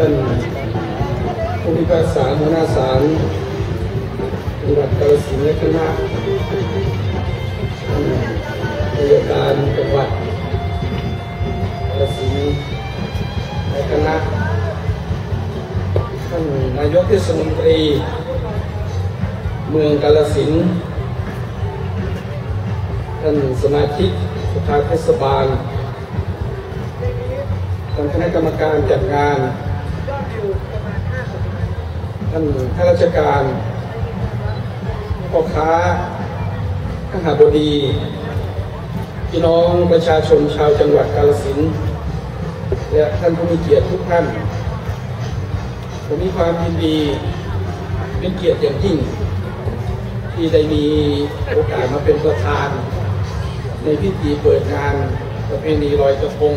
ท่านผู้พิพากษาหัวหน้าศาลจังหวัดกาฬสินธุ์และคณะท่านอัยการจังหวัดกาฬสินธุ์และคณะท่านนายกเทศมนตรี เมืองกาฬสินธุ์ท่านสมาชิกสภาเทศบาลท่านคณะกรรมการจัดงาน ท่านข้าราชการพ่อค้าข้าหาบดี พี่น้องประชาชนชาวจังหวัดกาฬสินและท่านผู้มีเกียรติทุกท่าน ผมมีความยินดีเป็นเกียรติอย่างยิ่ง ที่ได้มีโอกาสมาเป็นประธาน ในพิธีเปิดงานประเพณีลอยกระทง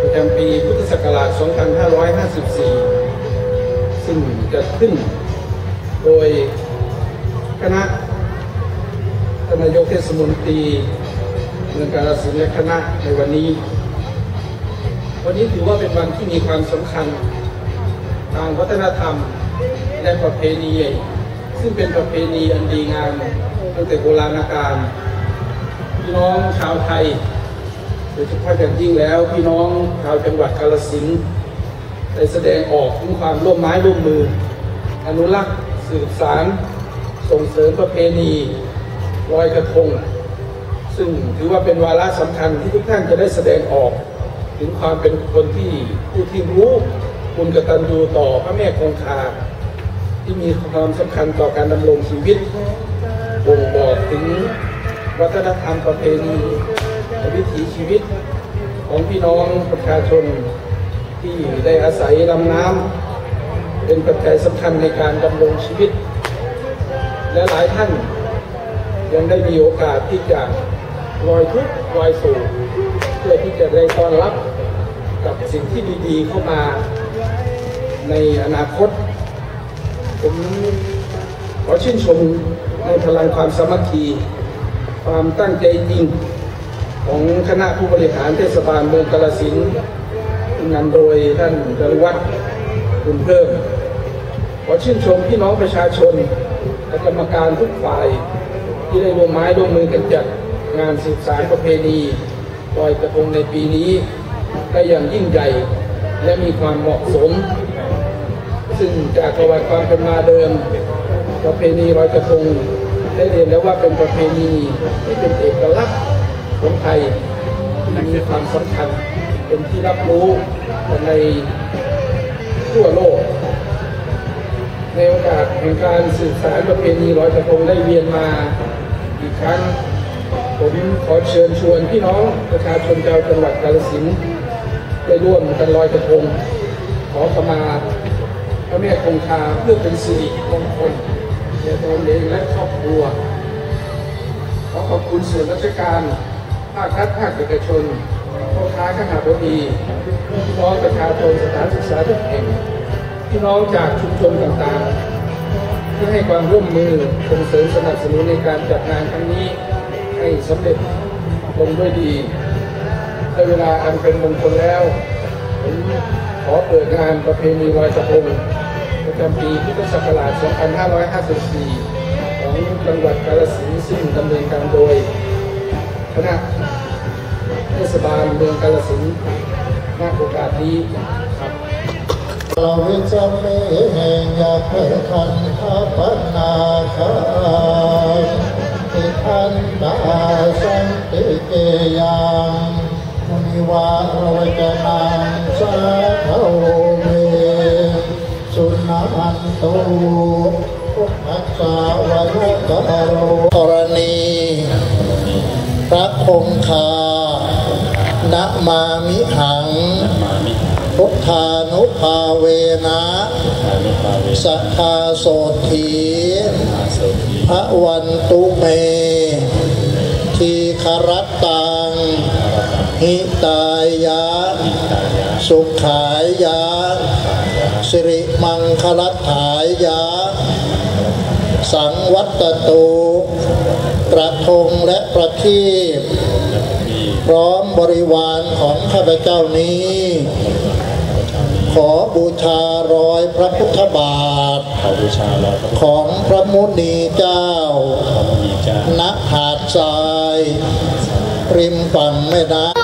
ประจำปีพุทธศักราช 2554 ซึ่งจะขึ้น โดยคณะท่านนายกเทศมนตรีเมืองกาฬสินและคณะในวันนี้ วันนี้ถือว่าเป็นวันที่มีความสำคัญ ทางวัฒนธรรมและประเพณี ซึ่งเป็นประเพณีอันดีงามตั้งแต่โบราณกาลพี่น้องชาวไทยโดยเฉพาะอย่างยิ่งแล้วพี่น้องชาวจังหวัดกาฬสินธุ์ ได้แสดงออกถึงความร่วมไม้ร่วมมือ อนุรักษ์สืบสารส่งเสริมประเพณีลอยกระทง ซึ่งถือว่าเป็นวาระสำคัญที่ทุกท่านจะได้แสดงออก ถึงความเป็นคนที่ผู้ที่รู้คุณกตัญญูต่อพระแม่คงคา ที่มีความสำคัญต่อการดำรงชีวิตบ่งบอกถึงวัฒนธรรมประเพณีวิถีชีวิตของพี่น้องประชาชน ที่ได้อาศัยลำน้ำเป็นปัจจัยสำคัญในการดำรงชีวิต และหลายท่านยังได้มีโอกาสที่จะลอยทุกลอยโศกเพื่อที่จะได้ต้อนรับกับสิ่งที่ดีๆเข้ามาในอนาคต ผมขอชื่นชมในพลังความสามัคคี ความตั้งใจจริงของคณะผู้บริหารเทศบาลเมืองกาฬสินธุ์ นำโดยท่านดรวัฒน์คุณเพิ่มขอชื่นชมพี่น้องประชาชนและกรรมการทุกฝ่ายที่ได้ร่วมไม้ร่วมมือกันจัดงานสืบสารประเพณีลอยกระทงในปีนี้ได้อย่างยิ่งใหญ่และมีความเหมาะสม ซึ่งจากประวัติความเป็นมาเดิม ประเพณีลอยกระทงได้เรียนแล้วว่าเป็นประเพณีที่เป็นเอกลักษณ์ของไทยมีความสำคัญ เป็นที่รับรู้ในทั่วโลก ในโอกาสแห่งการสืบสารประเพณีลอยกระทงได้เวียนมาอีกครั้ง ผมขอเชิญชวนพี่น้องประชาชนชาวจังหวัดกาฬสินธุ์ได้ร่วมกันลอยกระทง ขอขมาพระแม่คงคาเพื่อเป็นสิริมงคลแก่ตนเองและครอบครัวขอขอบคุณส่วนราชการ ภาครัฐภาคเอกชน พ่อค้าข้าหาบดีพี่น้องประชาชนสถานศึกษาทุกแห่งพี่น้องจากชุมชนต่างๆ ที่ให้ความร่วมมือส่งเสริมสนับสนุนในการจัดงานครั้งนี้ให้สำเร็จลงด้วยดีในเวลาอันเป็นมงคลแล้วผมขอเปิดงานประเพณีลอยกระทงประจำปีพุทธศักราช 2554 ของจังหวัดกาฬสินธุ์ซึ่งดำเนินการโดยคณะ ศบาลเมืองกาฬสินธุ์ณโอกาสนี้ครับ เราวิจารณ์เองอยากเป็นคันทัพนาคาติทันดาสันติเกยังมุนิวาระวจนังสาธาเมสุนันตุพุทธัสสะวะกะโรกรณีพระคงคา นะมามิหัง พุทธานุภาเวนะสัทธาโสธีพระวันตุเม ทีครตัง หิตายะ สุขายะ สิริมังคลัฐายะ สังวัตตุกระทงและประทีปพร้อมบริวารของข้าพเจ้านี้ขขอบูชารอยพระพุทธบาท ขอบูชาลอยพระพุทธของพระมุนีเจ้าพระมุนีเจ้าณหาดทราย ริมฝั่งแม่น้ำ